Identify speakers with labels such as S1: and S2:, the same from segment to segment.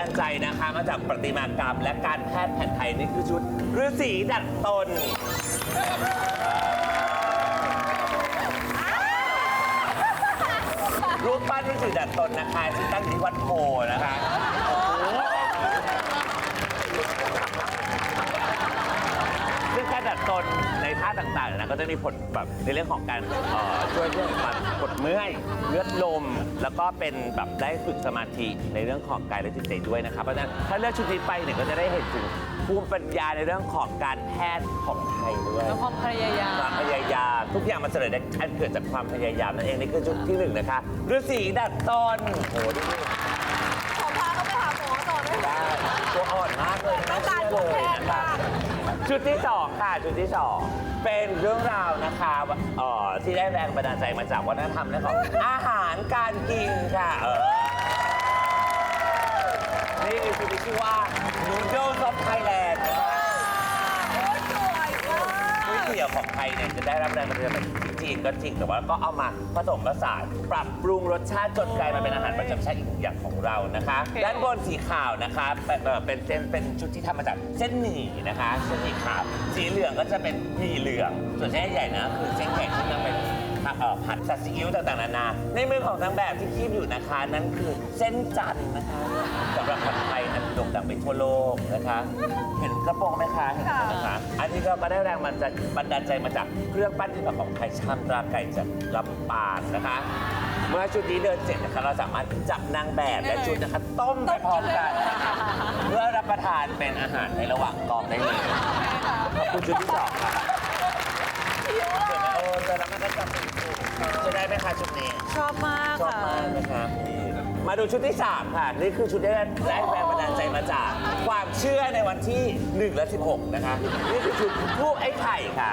S1: ดาลใจนะคะ มาจากประติมากรรม และการแพทย์แผนไทยนี่คือชุดฤาษีดัดตน รูปปั้นฤาษีดัดตนนะคะที่ตั้งอยู่ที่วัดโพนะคะ ก็จะมีผลแบบในเรื่องของการเอ่อช่วยเรื่องการปวดเมื่อยเลือดลม แล้วก็เป็นแบบได้ฝึกสมาธิในเรื่องของกายและจิตใจด้วยนะครับเพราะฉะนั้นถ้าเลือกชุดนี้ไปเนี่ยก็จะได้เห็นถึงภูมิปัญญาในเรื่องของการแพทย์ของไทยด้วย
S2: แล้วความพยายาม
S1: ความพยายามทุกอย่างมันเสนอได้อันเกิดจากความพยายามนั่นเองนี่คือจุดที่หนึ่งนะคะฤาษีดัดตนโอ้โหนี่ ชุดที่สองค่ะชุดที่สองเป็นเรื่องราวนะคะเอ่อที่ได้แรงบันดาลใจมาจากวัฒนธรรมเรื่องของ อาหารการกินค่ะเออนี่คือชุดที่ชื่อว่า Noodles ของไทยเนี่ยจะได้รับแรงบันดาลใจมาจากจีนก็จริง แต่ว่าก็เอามาผสมผสานปรับปรุงรสชาติจนกลายมาเป็นอาหารประจำชาติอีกอย่างของเรานะคะ ด้านบนสีขาวนะคะเป็นเอ่อเป็นเส้นเป็นชุดที่ทำมาจากเส้นหมี่นะคะเส้นหมี่ขาวสีเหลืองก็จะเป็นหมี่เหลือง ส่วนเส้นใหญ่นะคือเส้นแข็งที่นำเป็น เอ่อผัดซาซิอิ๊วต่างๆนานาในมือของนางแบบที่คีบอยู่นะคะ นั่นคือเส้นจันทร์นะคะสำหรับคนไทยนั้นโด่งดังไปทั่วโลกนะคะ เห็นกระโปรงไหมคะเห็นกระโปรงไหมคะอันนี้ก็มาได้แรงมันจะบันดาลใจมาจากเครื่องปั้นที่แบบของไทยชามตราไก่จากลำปางนะคะ เมื่อชุดนี้เดินเสร็จนะคะเราสามารถจับนางแบบและชุดนะคะต้มไปพร้อมกัน เพื่อรับประทานเป็นอาหารในระหว่างกองได้เลยขอบคุณชุดที่สองค่ะเสร็จแล้วเออเจอแล้วมันก็จะ คะชุดนี้
S2: ชอบมาก
S1: ชอบ
S2: ค่ะ
S1: มากนะครับนี่มาดูชุดที่ 3 ค่ะ นี่คือชุดที่ได้ได้แรงบันดาลใจมาจาก ความเชื่อในวันที่ 1 และ 16 นะคะ นี่คือชุดลูกไอ้ไข่ค่ะ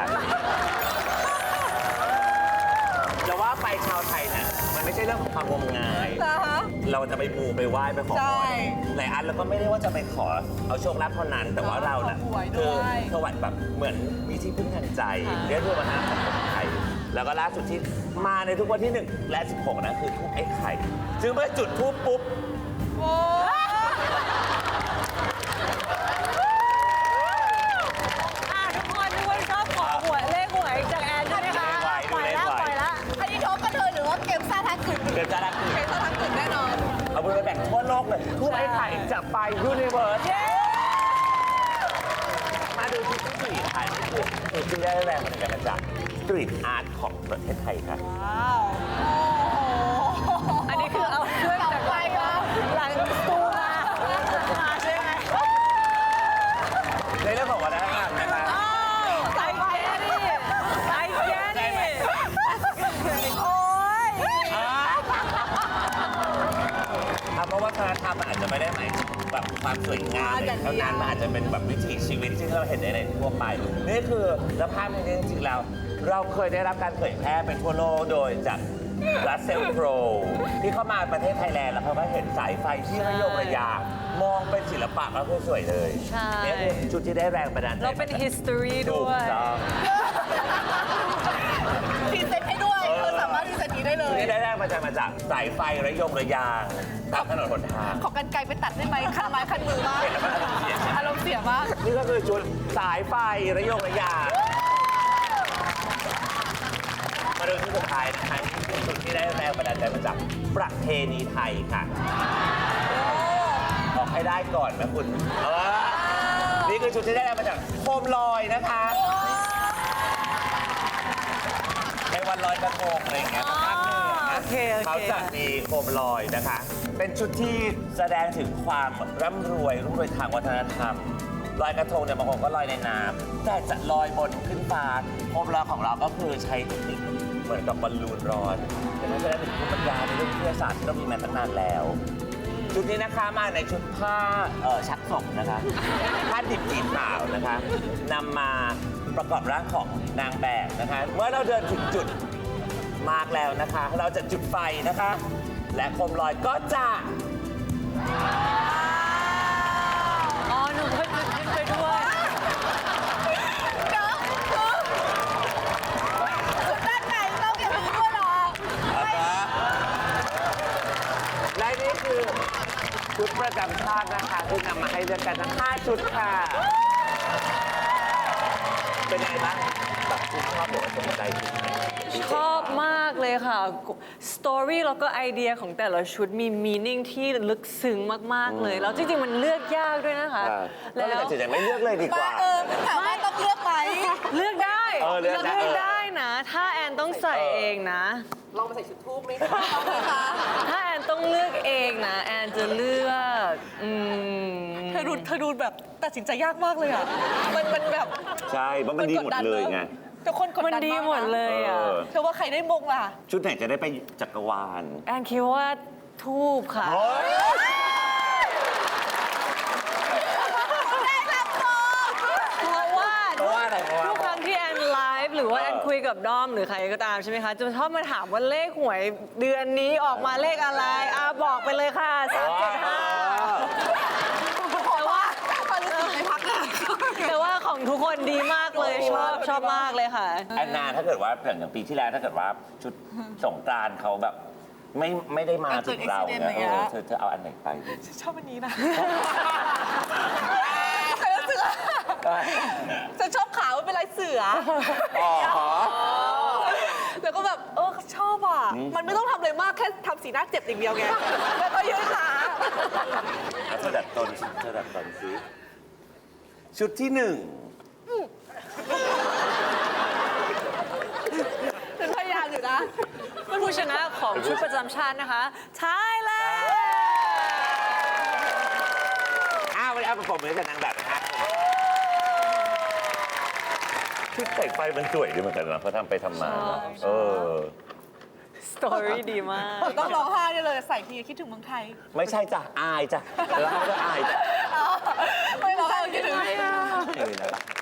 S1: จะว่าไปชาวไทยเนี่ยมันไม่ใช่เรื่องของความงมงาย
S3: นะคะ
S1: เราจะไปมูไปไหว้ไปขอพ
S3: ใช่
S1: รหลายอันเราก็ไม่ได้ว่าจะไปขอเอาโชคลาภเท่านั้น แต่ว่าเราน่ะ
S3: ขอหวย
S1: คื
S3: ด้วย
S1: สวัสดิ์แบบเหมือนมีที่พึ่งทางใจเรียกว่าวัฒนธรรมของไทย แล้วก็ล่าสุดที่มาในทุกวันที่ 1 และ 16 นะคือทูบไอ้ไข่ซึ่งเมื่อจุดทูบปุ๊บ
S3: โอ้ย
S2: อะทุกคนทุกคนชอบขอหวยเลขหวยจากแอนใช่ไหมคะ
S1: เลขหวย
S2: ปล่อยแล้ว
S1: เลขหวย
S2: ปล่อยแล้ว
S3: อันนี้โทบกันเธอหรือว่าเกมซ่าทักขึ้น
S1: เกิดจะรัก
S3: เกมซ่าทักขึ้นแน่นอน
S1: เอาบุญไปแบ่งทั่วโลกเลยทูบไอ้ไข่จะไปยูนิเวิร์สมา ดูชุดที่สี่ค่ะนี่คือชุดที่ได้แรงบันดาลใจมาจากสตรีทอาร์ตของประเทศไทยค่ะ
S3: ว้าวโอ้โห
S2: อันนี้คือเอาเครื่องจาก
S3: ไปวะ
S2: หลังสตูมามาใช่ไหม
S1: ในเรื่องของวัฒนธรรม จจะไม่ได้หมายถึงแบบความสวยงามอะไรเท่านั้นมันอาจจะเป็นแบบวิถีชีวิตที่เราเห็นในในทั่วไป นี่คือสภาพนี้จริงๆแล้ว เราเคยได้รับการเผยแพร่เป็นทั่วโลกโดยจากรัสเซลโครที่เข้ามาประเทศไทยแลนด์แล้วเขาก็เห็นสายไฟที่ระโยงระยางมองเป็นศิลปะแล้วก็สวยเลย
S2: ใช่
S1: นี่คือชุดที่ได้แรงบันดาลใจ
S2: เราเป็น history
S1: ถู
S2: ด้
S1: ก
S2: วย
S1: ต้อง
S3: พรีเซนต์ให้ด้วยเธอสามารถพรีเซนต์นี้ ได้เล
S1: ชุด
S3: ย
S1: นี้ได้แรงมาจากมาจากสายไฟระยงระยางตามถนนหนทาง
S3: ขอกันไกลไปตัดได้ไหมคันไม้คันมือมาก
S1: เห็นแล้วมันอารมณ์เสียใช่ไหม
S3: อารมณ์เสียมาก
S1: นี่ก็คือชุดสายไฟระยงระยางมาดูที่สุดท้ายนะคะนี่คือชุดที่ได้แรงบันดาลใจมาจากประเพณีไทยค่ะออกให้ได้ก่อนนะคุณเออนี่คือชุดที่ได้แรงมาจากโคมลอยนะคะใน วันลอยกระทงอะไรอย่างเงี้ยทางภาคเหนือนะ
S2: โอเคโอเค
S1: เขาจะมีโคมลอยนะคะ เป็นชุดที่แสดงถึงความร่ำรวยรุ่งรวยทางวัฒนธรรมลอยกระทงเนี่ยบางคนก็ลอยในน้ำแต่จะลอยบนขึ้นฟ้าโคมลอยของเราก็คือใช้เทคนิคเหมือนกับบอลลูนร้อนแต่นั่นแสดงถึงภูมิปัญญาในเรื่องวิทยาศาสตร์ที่เรามีมาตั้งนานแล้ว ชุดนี้นะคะมาในชุดผ้าเอ่อชักศพนะคะผ้าดิบสีขาวนะคะนำมา ประกอบร่างของนางแบบนะคะ เมื่อเราเดินถึงจุดมาร์กแล้วนะคะ เราจะจุดไฟนะคะ และโคมลอยก็จะ
S2: อ๋อ หนูเคยจุดขึ้นไปด้วย
S3: เดี๋ยวคือด้านในต้องอย่างนี้ด้วยเหรอ
S1: และนี่คือชุดประประจำชาตินะคะที่นำมาให้เลือกกันทั้ง5ชุดค่ะ เป็นยังไงบ้างแบบคุณชอบหรือว่าสนใจชุดไหน
S2: ชอบมากเลยค่ะ สตอรี่แล้วก็ไอเดียของแต่ละชุดมีมีนิ่งที่ลึกซึ้งมากๆเลย แล้วจริงๆ มันเลือกยากด้วยนะคะ
S1: ก็
S2: แล้
S1: เลยวตัดสินใจไม่เลือกเลยดีก
S3: มา
S1: ว่า
S3: เออถามว่าต้องเลือกไหม
S2: เลือกได้
S1: เออเลือกได้
S2: ได้นะ ถ้าแอนต้องใส่เองนะ
S3: ลองไปใส่ชุดทูบไหมคะเอาไหมคะ
S2: ถ้าแอนต้องเลือกเองนะ แอนจะเลือก อืม
S3: เธอดูเธอดูแบบตัดสินใจยากมากเลยอะ มันมันแบบ
S1: ใช่เพราะมันดีหมดเลยไง
S3: แต่คนกด
S2: มัน
S3: ดัน
S2: ดี
S3: มาก
S2: หมดเลยอะ
S1: เออ
S3: เธอว่าใครได้มงล่ะ
S1: ชุดไหนจะได้ไปจักรวาล
S2: แอนคิดว่าทูบค่ะ เพราะว่า
S1: เพราะว่าอะไรเพราะว่า
S2: ทุกครั้งที่แอนไลฟ์หรือว่า
S1: เออ
S2: แอนคุยกับด้อมหรือใครก็ตามใช่ไหมคะจะชอบมาถามว่าเลขหวยเดือนนี้ออกมาเลขอะไรอะบอกไปเลยค่ะสามเจ็ดห้าแต่ว่า
S3: ตอนนี้ไม่พักเลย
S2: แต่ว่า ของทุกคนดีมากเลยชอบชอบมากเลยค่ะ
S1: แอนนาถ้าเกิดว่าอย่างปีที่แล้วถ้าเกิดว่าชุดสงกรานต์เขาแบบ ไม่ไม่ได้มาถึงเราเนี่ยเออเธอเธอเอาอันไหนไปดี
S3: ชอบวันนี้นะใครว่าเสือฉันชอบขาวมันเป็นลายเสือ
S1: อ๋อ
S3: แล้วก็แบบเออชอบอะ มันไม่ต้องทำอะไรมากแค่ทำสีหน้าเจ็บอย่างเดียวไง แล้วก็ยืดขา
S1: แล้วเธอดัดตนเธอดัดตนซิ ชุดที่หนึ่ง
S3: เป็นพยายามอยู่นะ
S2: ผู้ชนะของชุดประจำชาตินะคะไทยแลนด์
S1: อ้าววันนี้เอาประกบมือกับนางแบบนะคะชุดใส่ไฟมันสวยดีเหมือนกันนะเพราะทำไปทำมานะเออ
S2: สตอรี่ดีมาก
S3: ต้องร้องไห้ได้เลยใส่ทีคิดถึงเมืองไทย
S1: ไม่ใช่จ้ะอายจ้ะแล้วก็อายจ้ะ
S3: ไม่ร้องไห้คิดถึง
S1: เออ